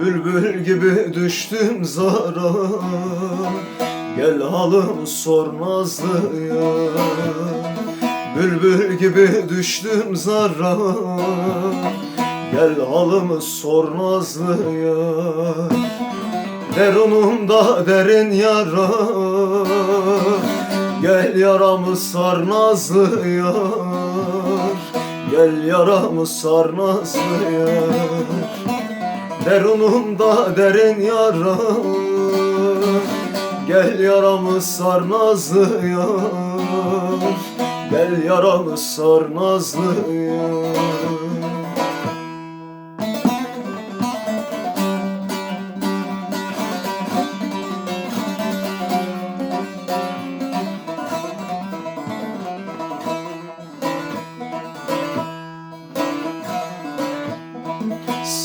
Bülbül gibi düştüm zara. Gel halım sor nazlı ya. Bülbül gibi düştüm zara. Gel halımı sor nazlı ya Derunumda derin yara. Gel yaramı sar nazlı yar Gel yaramı sar nazlı yar Derunumda derin yara. Gel yaramı sar nazlı yar Gel yaramı sar nazlı yar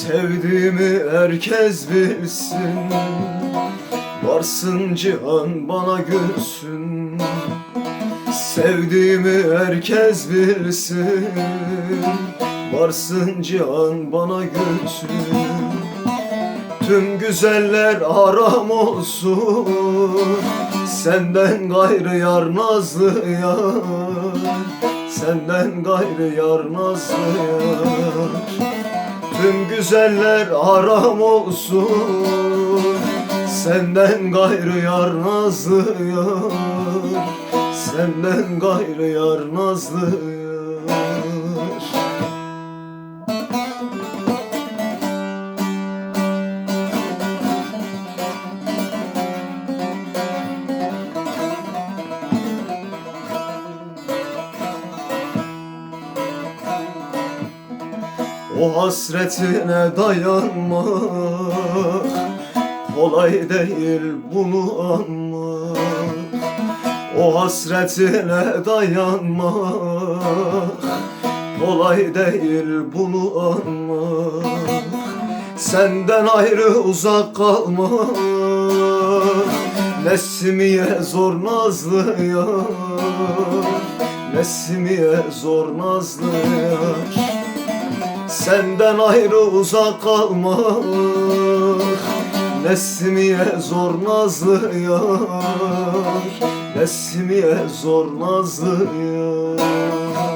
Sevdiğimi herkes bilsin. Varsın cihan bana gülsün. Sevdiğimi herkes bilsin. Varsın cihan bana gülsün. Tüm güzeller aram olsun. Senden gayrı yar nazlı yar. Senden gayrı yar nazlı yar Tüm güzeller aram olsun. Senden gayrı yar nazlı yar Senden gayrı yar nazlı yar O hasretine dayanmak Kolay değil bunu anmak. O hasretine dayanmak Kolay değil bunu anmak. Senden ayrı uzak kalmak Nesimiye zor nazlı yar Nesimiye zor nazlı yar Senden ayrı uzak kalmak Nesimiye zor nazlı yar Nesimiye zor nazlı yar